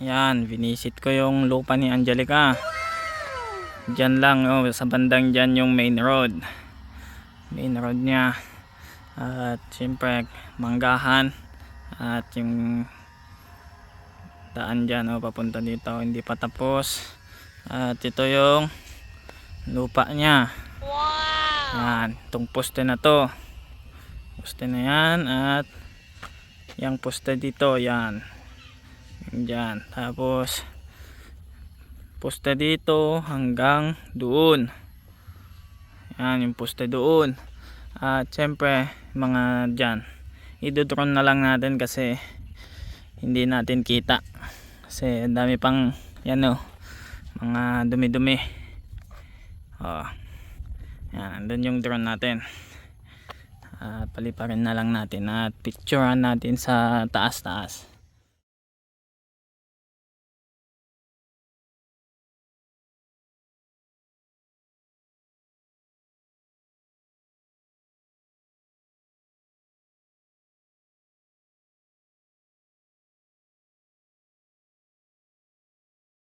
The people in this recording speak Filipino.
Yan, vinisit ko yung lupa ni Angelica. Diyan lang, oh, sa bandang dyan yung main road. Main road niya. At siyempre, manggahan. At yung daan dyan, oh, papunta dito, hindi pa tapos. At ito yung lupa niya. Yan, itong poste na to. Poste na yan at yung poste dito, yan. Yan, tapos poste dito hanggang doon. Yan, yung poste doon. At syempre, mga dyan. Idodrone na lang natin kasi hindi natin kita. Kasi dami pang, yan o, mga dumi-dumi. Oh. Yan, andun yung drone natin. At paliparin na lang natin at picturean natin sa taas-taas.